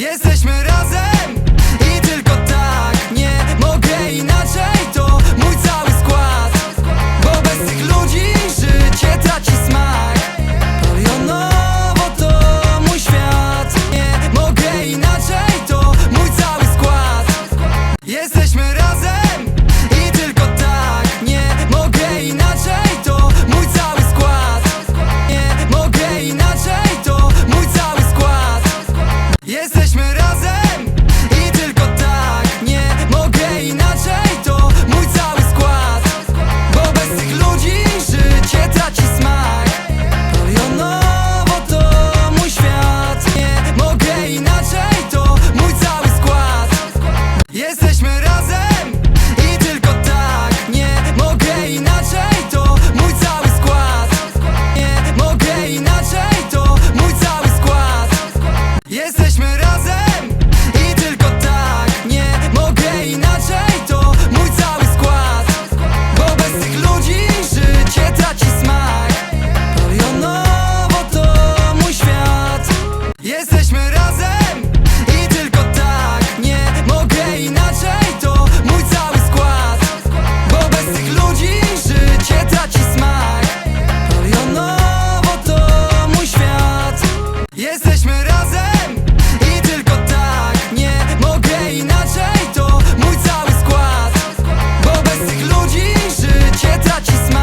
Jesteśmy razem i tylko tak Nie mogę inaczej, to mój cały skład Bo bez tych ludzi życie traci smak. Palionowo to mój świat Nie mogę inaczej, to mój cały skład. Jesteśmy razem seçme tych ludzi życie traci smak.